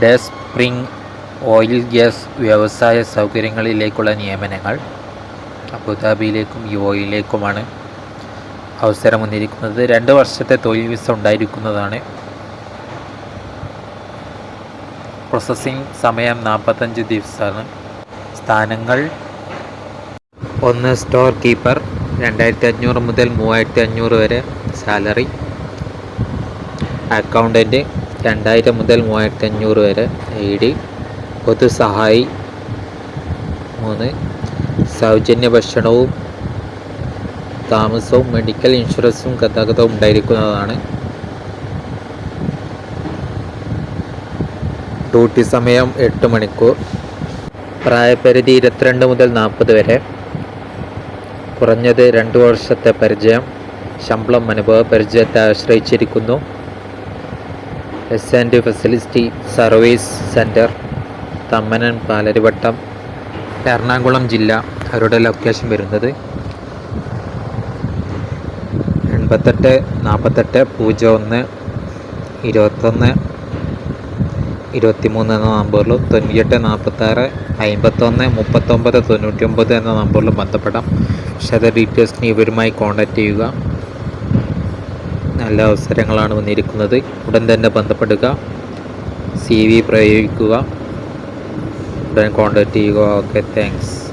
Day spring oil gas വ്യവസായ സൗകര്യങ്ങളിലേക്കുള്ള നിയമനങ്ങൾ അബുദാബിയിലേക്കും U എയിലേക്കുമാണ് അവസരം വന്നിരിക്കുന്നത് രണ്ട് വർഷത്തെ തൊഴിൽ വിസ ഉണ്ടായിരിക്കുന്നതാണ്. പ്രോസസ്സിംഗ് സമയം നാൽപ്പത്തഞ്ച് ദിവസമാണ്. സ്ഥാനങ്ങൾ ഒന്ന് സ്റ്റോർ കീപ്പർ രണ്ടായിരത്തി അഞ്ഞൂറ് മുതൽ മൂവായിരത്തി അഞ്ഞൂറ് വരെ സാലറി. അക്കൗണ്ടന്റ് രണ്ടായിരം മുതൽ മൂവായിരത്തി അഞ്ഞൂറ് വരെ ഐ ഡി പൊതുസഹായി മൂന്ന് സൗജന്യ ഭക്ഷണവും താമസവും മെഡിക്കൽ ഇൻഷുറൻസും ഗതാഗതവും ഉണ്ടായിരിക്കുന്നതാണ്. ഡ്യൂട്ടി സമയം എട്ട് മണിക്കൂർ. പ്രായപരിധി ഇരുപത്തിരണ്ട് മുതൽ നാൽപ്പത് വരെ. കുറഞ്ഞത് രണ്ട് വർഷത്തെ പരിചയം. ശമ്പളം അനുഭവ പരിചയത്തെ ആശ്രയിച്ചിരിക്കുന്നു. S and facility service centre Thammanam Palarivattom Ernakulam ജില്ല അവരുടെ ലൊക്കേഷൻ വരുന്നത് എൺപത്തെട്ട് നാൽപ്പത്തെട്ട് പൂജ്യം ഒന്ന് ഇരുപത്തൊന്ന് ഇരുപത്തിമൂന്ന് എന്ന നമ്പറിലും തൊണ്ണൂറ്റെട്ട് നാൽപ്പത്താറ് അമ്പത്തൊന്ന് മുപ്പത്തൊമ്പത് തൊണ്ണൂറ്റി ഒമ്പത് എന്ന നമ്പറിലും ബന്ധപ്പെടാം. വിശദ ഡീറ്റെയിൽസിന് ഇവരുമായി കോൺടാക്റ്റ് ചെയ്യുക. നല്ല അവസരങ്ങളാണ് വന്നിരിക്കുന്നത്. ഉടൻ തന്നെ ബന്ധപ്പെടുക. സി വി പ്രയോഗിക്കുക. ഉടൻ കോൺടാക്റ്റ് ചെയ്യുക. Okay thanks